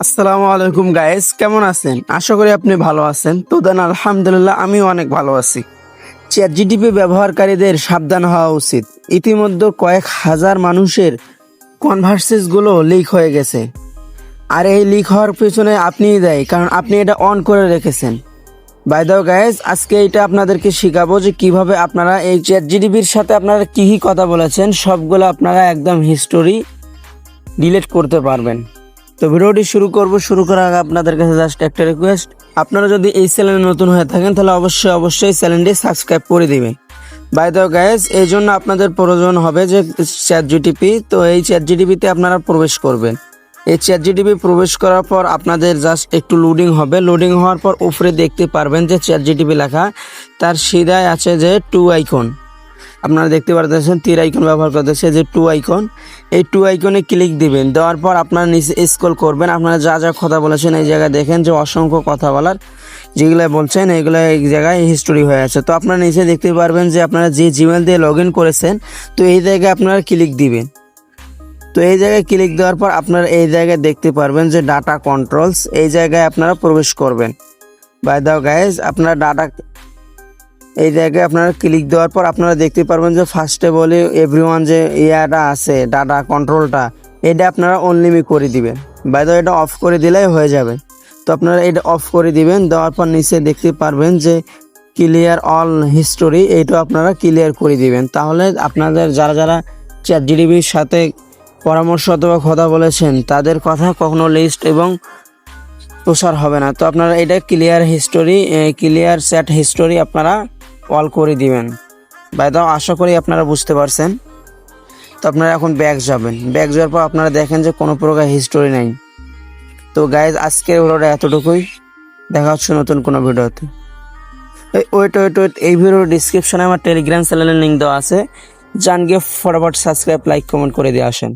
আসসালামু আলাইকুম গাইস কেমন আছেন? আশা করি আপনি ভালো আছেন। তো দেন আলহামদুলিল্লাহ, আমিও অনেক ভালো আছি। চ্যাট জিটিপি ব্যবহারকারীদের সাবধান হওয়া উচিত। ইতিমধ্যে কয়েক হাজার মানুষের কনভার্সেসগুলো লিক হয়ে গেছে। আর এই লিক হওয়ার পিছনে আপনিই দেয়, কারণ আপনি এটা অন করে রেখেছেন। বাই দাও গাইজ আজকে এটা আপনাদেরকে শিখাবো যে কীভাবে আপনারা এই চ্যাট জিডিপির সাথে আপনারা কী কি কথা বলেছেন, সবগুলো আপনারা একদম হিস্টোরি ডিলিট করতে পারবেন। তো ভিডিওটি শুরু করব। শুরু করার আগে আপনাদের কাছে জাস্ট একটা রিকোয়েস্ট আপনারা যদি এই চ্যানেলে নতুন হয়ে থাকেন, তাহলে অবশ্যই অবশ্যই চ্যানেলটি সাবস্ক্রাইব করে দিবেন। বাই দ্য গাইজ এই জন্য আপনাদের প্রয়োজন হবে যে চ্যাট জিটিপি তো এই চ্যাট জিটিপিতে আপনারা প্রবেশ করবেন। এই চ্যাট জিটিপি প্রবেশ করার পর আপনাদের জাস্ট একটু লোডিং হবে। লোডিং হওয়ার পর উপরে দেখতে পারবেন যে চ্যাট জিটিপি লেখা, তার সিধায় আছে যে টু আইকন আপনারা দেখতে পারতেছেন তীর আইকন ব্যবহার করতেছে যে টু আইকন এই টু আইকনে ক্লিক দিবেন, দেওয়ার পর আপনারা নিচে স্ক্রল করবেন, আপনারা যা যা কথা বলেছেন এই জায়গায় দেখেন যে অসংখ্য কথা বলার যেগুলো বলছেন, এগুলো এই জায়গায় হিস্টোরি হয়ে আছে। তো আপনারা নিচে দেখতে পারবেন যে আপনারা যে জিমেল দিয়ে লগ করেছেন, তো এই জায়গায় আপনারা ক্লিক দিবেন। তো এই জায়গায় ক্লিক দেওয়ার পর আপনারা এই জায়গায় দেখতে পারবেন যে ডাটা কন্ট্রোলস এই জায়গায় আপনারা প্রবেশ করবেন। বাই দাও গাইজ আপনারা ডাটা এই জায়গায় আপনারা ক্লিক দেওয়ার পর আপনারা দেখতে পারবেন যে ফার্স্টে বলে এভরিওয়ান যে ইয়াটা আছে ডাটা কন্ট্রোলটা এটা আপনারা অনলিমি করে দিবেন। বাইদ এটা অফ করে দিলেই হয়ে যাবে। তো আপনারা এটা অফ করে দিবেন, দেওয়ার পর নিচে দেখতে পারবেন যে ক্লিয়ার অল হিস্টোরি এইটা আপনারা ক্লিয়ার করে দিবেন। তাহলে আপনাদের যারা যারা চ্যাট জিডিবির সাথে পরামর্শ অথবা কথা বলেছেন, তাদের কথা কখনো লিস্ট এবং প্রসার হবে না। তো আপনারা এটা clear history clear chat history আপনারা অল করে দিবেন। বাই দাও আশা করি আপনারা বুঝতে পারছেন। তো আপনারা এখন ব্যাগ যাবেন। ব্যাগ যাওয়ার পর আপনারা দেখেন যে কোনো প্রকার হিস্টোরি নেই। তো গাইজ আজকের ভিডিওটা এতটুকুই। দেখা হচ্ছে নতুন কোনো ভিডিওতে। ওয়েট ওয়েট ওয়েট এই ভিডিওর ডিসক্রিপশনে আমার টেলিগ্রাম চ্যানেলের লিঙ্ক দেওয়া আছে। জান গিয়ে ফটাফট সাবস্ক্রাইব লাইক কমেন্ট করে দিয়ে আসেন।